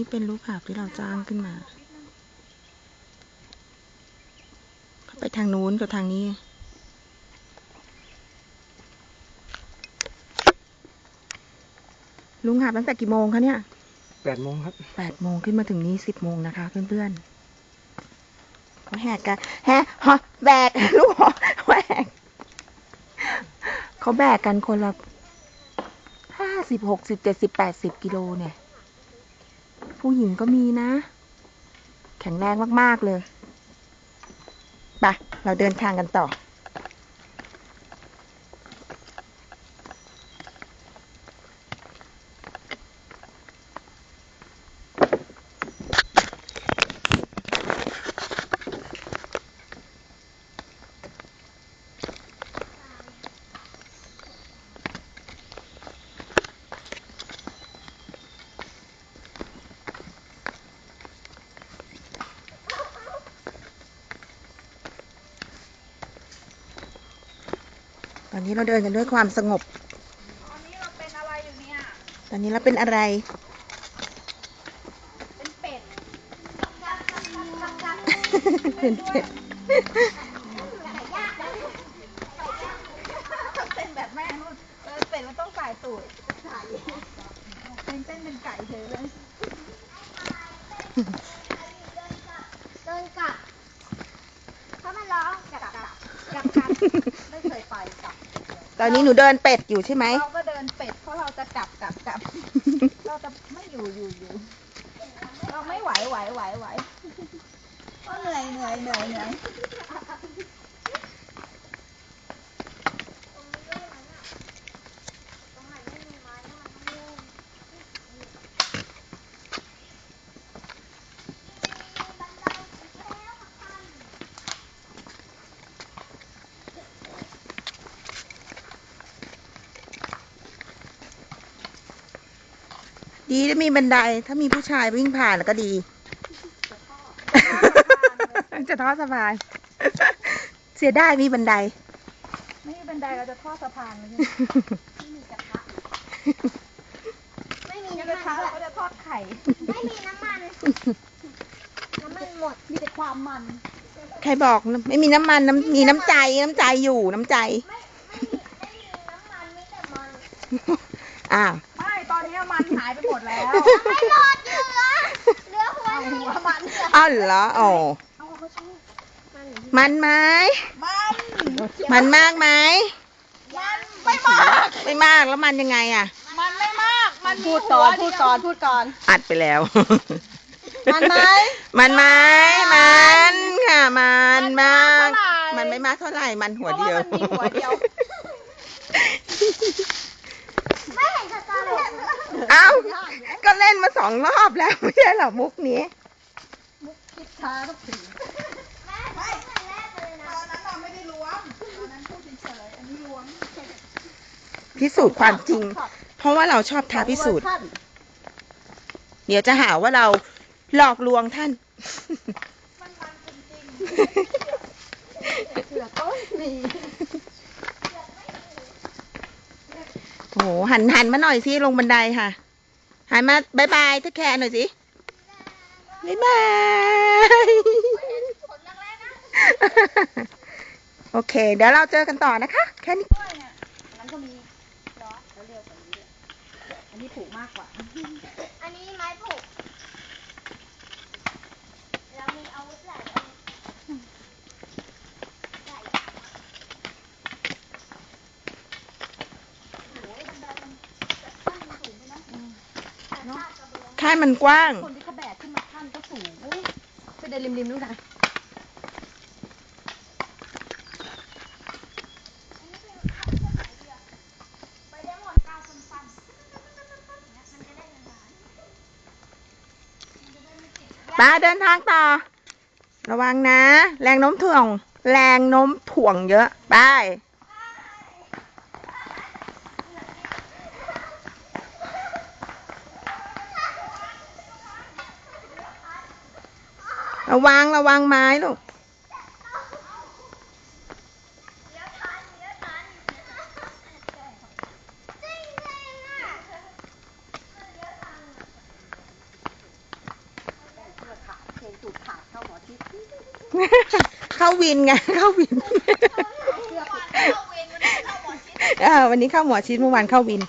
นี่เป็นรูปภาพที่เราจ้างขึ้นมาเขาไปทางนู้นกับทางนี้ ลุงหาบตั้งแต่กี่โมงคะเนี่ยแปดโมงครับแปดโมงขึ้นมาถึงนี้สิบโมงนะคะ เพื่อนๆเขาแหกกันแฮะฮะแบกลูกแบกเขาแบกกันคนละห้าสิบหกสิบเจ็ดสิบแปดสิบกิโลเนี่ย ผู้หญิงก็มีนะ แข็งแรงมาก ๆ เลย ไป เราเดินทางกันต่อ ตอนนี้เราเดินกันด้วยความสงบ ตอนนี้เราเป็นอะไรอยู่เนี่ย ตอนนี้เราเป็นอะไร เป็นเป็ด เป็นเป็ด เป็นแบบแม่นู่นเออเป็ดมันต้องสายตูดไก่เป็นเต้นเป็นไก่เฉยเลยเดินกลับเพราะมันร้องกลับกลับกลับกันไม่เคยไปกลับ ตอนนี้หนูเดินเป็ดอยู่ใช่ไหม เราก็เดินเป็ดเพราะเราจะกลับกลับกลับ เราจะไม่อยู่อยู่อยู่ เราไม่ไหวไหวไหวไหวเพราะเหนื่อยเหนื่อยเหนื่อยเหนื่อย ดีถ้ามีบันได ถ้ามีผู้ชายวิ่งผ่านแล้วก็ดี จะทอดสะพาน เสียได้มีบันได ไม่มีบันไดเราจะทอดสะพานเลยไม่มีกระน้ำทะมันเราก็จะทอดไข่ ไม่มีน้ำมัน น้ำมันหมด มีแต่ความมัน ใครบอกนะไม่มีน้ำมันน้ำมีน้ำใจน้ำใจอยู่น้ำใจ ไม่ไม่มีไม่มีน้ำมันมีแต่มัน อ้าวไม่ ตอนนี้มันหายไปหมดแล้ว ไม่หมดเหลือเหลือหัวเอาหนึ่งหัวมันอ้าวเหรอโอ้เอาเขาชอบมันไหมมันมันมากไหมมันไม่มาก ไม่มากแล้วมันยังไงอะ มันไม่มาก มันมีพูดก่อนหัวพูดก่อนพูดก่อน อัดไปแล้ว มันไหมมันไหมมันค่ะมันมันมามากกเท่าไหร่มันไม่มากเท่าไหร่ มันหัวเพราะเดียว ว่ามันมีหัวเดียว ไม่เห็นสตอเลย เอ้า ก็เล่นมา สองรอบแล้วไม่ใช่เหรอมุกนี้คิดช้าทุกทีแม่ไม่ตั้งแต่แรกเลยตนะอนนั้นเราไม่ได้ล้วงตอนนั้นพูดเฉยๆอันนี้ล้วงพิสูจน์ความจริง เพราะว่าเราชอบท้าพิสูจน์ เดี๋ยวจะหาว่าเราหลอกลวงท่านมันมันจริงๆเสือก็มีโอ้โหหันหันมาหน่อยสิลงบันไดค่ะ หายมาบายบายทุกแคร์หน่อยสิบายบาย โอเค เดี๋ยวเราเจอกันต่อนะคะ แค่นี้อันนั้นก็มีล้อแล้วเร็วกว่านี้อันนี้ผูกมากกว่า อันนี้ไม้ผูกเรามีอาวุธหลายอันหลายอย่าง ค่ายมันกว้าง คนที่เขาแบกขึ้นมาขั้นก็สูงอุ้ยไปเดินริมๆนู่นนะไปได้หมดกาวสั้นๆมันจะได้นานป้าเดินทางต่อ ระวังนะ แรงโน้มถ่วง แรงโน้มถ่วงเยอะ ไป ระวังระวังไม้ลูกเข้าวินไงเข้าวินอปิดเข้าวันนี้เข้าหมอชิดเมื่อวานเข้าวิน